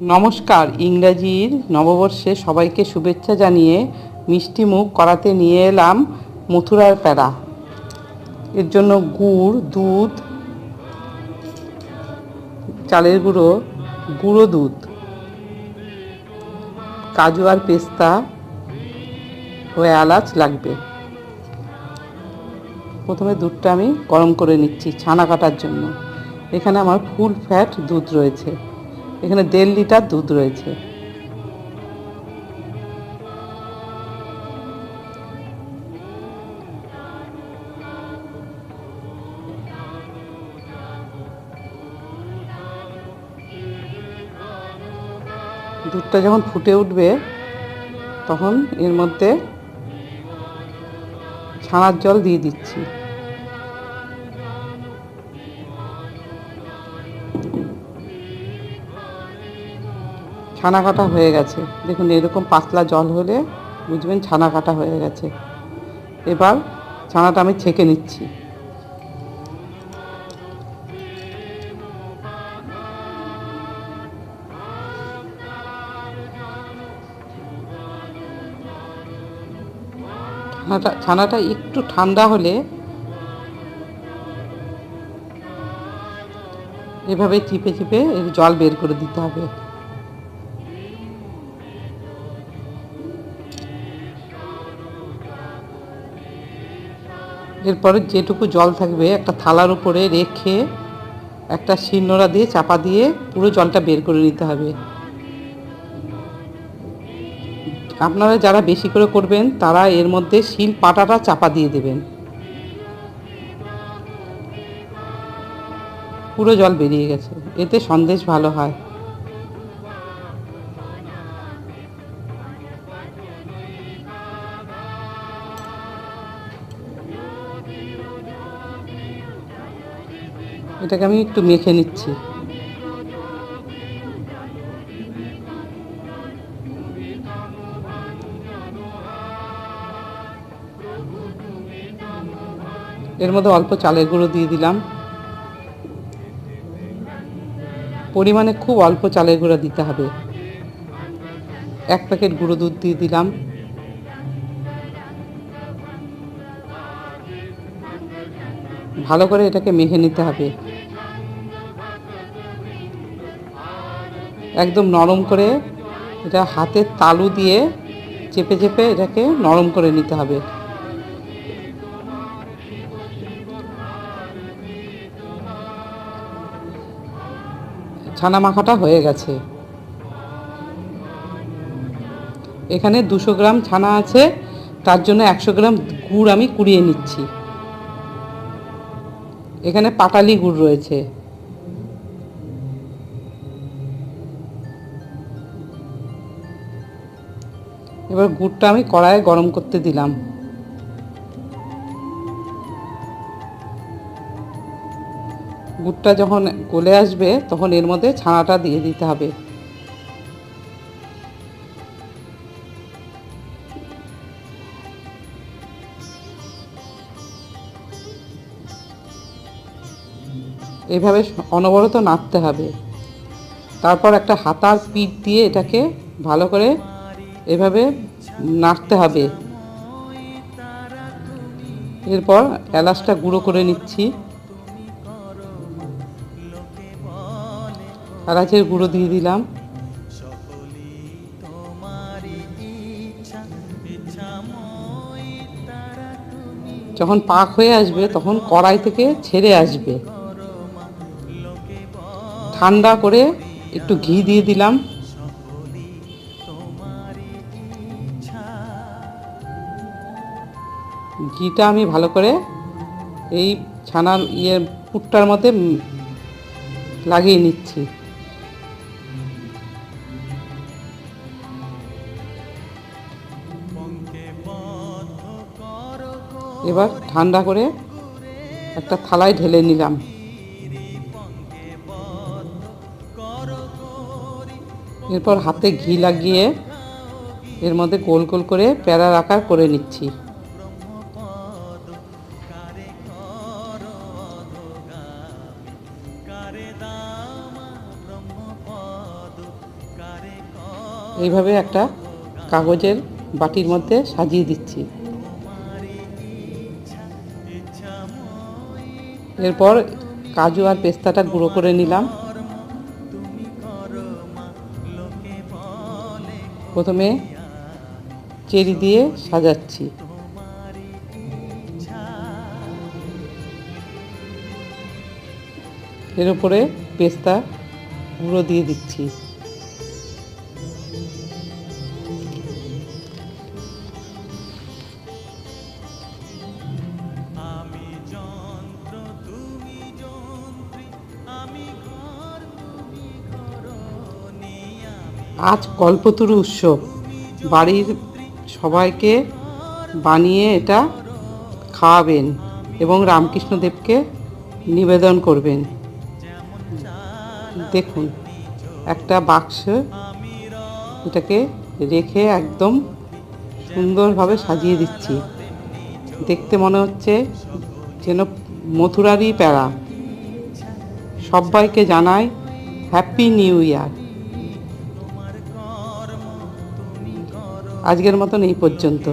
নমস্কার, ইংরাজির নববর্ষে সবাইকে শুভেচ্ছা জানিয়ে মিষ্টি মুখ করাতে নিয়ে এলাম মথুরার প্যাড়া এর জন্য গুড়, দুধ, চালের গুঁড়ো গুঁড়ো দুধ, কাজু আর পেস্তা ও এলাচ লাগবে। প্রথমে দুধটা আমি গরম করে নিচ্ছি ছানা কাটার জন্য। এখানে আমার ফুল ফ্যাট দুধ রয়েছে। এখানে দেড় লিটার দুধ রয়েছে। দুধটা যখন ফুটে উঠবে, তখন এর মধ্যে ছানার জল দিয়ে দিচ্ছি। ছানা কাটা হয়ে গেছে। দেখুন, এরকম পাতলা জল হলে বুঝবেন ছানা কাটা হয়ে গেছে। এবার ছানাটা আমি ছেঁকে নিচ্ছি। ছানাটা ছানাটা একটু ঠান্ডা হলে এভাবে চিপে চিপে জল বের করে দিতে হবে। এরপরে যেটুকু জল থাকবে, একটা থালার উপরে রেখে একটা শিলনোড়া দিয়ে চাপা দিয়ে পুরো জলটা বের করে নিতে হবে। আপনারা যারা বেশি করে করবেন, তারা এর মধ্যে শিল পাটাটা চাপা দিয়ে দেবেন। পুরো জল বেরিয়ে গেছে। এতে সন্দেশ ভালো হয়। এটাকে আমি একটু মেখে নিচ্ছি। এর মধ্যে অল্প চালের গুঁড়ো দিয়ে দিলাম। পরিমাণে খুব অল্প চালের গুঁড়ো দিতে হবে। এক প্যাকেট গুঁড়ো দুধ দিয়ে দিলাম। ভালো করে এটাকে মেখে নিতে হবে। একদম নরম করে এটা হাতের তালু দিয়ে চেপে চেপে এটাকে নরম করে নিতে হবে। ছানা মাখাটা হয়ে গেছে। এখানে দুশো গ্রাম ছানা আছে, তার জন্য একশো গ্রাম গুড় আমি কুড়িয়ে নিচ্ছি। এখানে পাটালি গুড় রয়েছে। এবার গুড়টা আমি কড়াইয়ে গরম করতে দিলাম। গুড়টা যখন গলে আসবে, তখন এর মধ্যে ছানাটা দিয়ে দিতে হবে। এভাবে অনবরত নাড়তে হবে। তারপর একটা হাতার পিঠ দিয়ে এটাকে ভালো করে এভাবে নাড়তে হবে। এরপর এলাচটা গুঁড়ো করে নিচ্ছি। এলাচের গুঁড়ো দিয়ে দিলাম। যখন পাক হয়ে আসবে, তখন কড়াই থেকে ছেড়ে আসবে। ঠান্ডা করে একটু ঘি দিয়ে দিলাম। ঘিটা আমি ভালো করে এই ছানার ইয়ে পুটটার মধ্যে লাগিয়ে নিচ্ছি। এবার ঠান্ডা করে একটা থালায় ঢেলে নিলাম। এরপর হাতে ঘি লাগিয়ে এর মধ্যে গোল গোল করে প্যারার আকার করে নিচ্ছি। এইভাবে একটা কাগজের বাটির মধ্যে সাজিয়ে দিচ্ছি। এরপর কাজু আর পেস্তাটা গুঁড়ো করে নিলাম। প্রথমে চেরি দিয়ে সাজাচ্ছি। এর উপরে পেস্তা গুঁড়ো দিয়ে দিচ্ছি। আজ কল্পতরু উৎসব। বাড়ির সবাইকে বানিয়ে এটা খাওয়াবেন এবং রামকৃষ্ণদেবকে নিবেদন করবেন। দেখুন, একটা বাক্স এটাকে রেখে একদম সুন্দরভাবে সাজিয়ে দিচ্ছি। দেখতে মনে হচ্ছে যেন মথুরারই প্যারা। সবাইকে জানাই হ্যাপি নিউ ইয়ার আজকের মতন এই পর্যন্ত।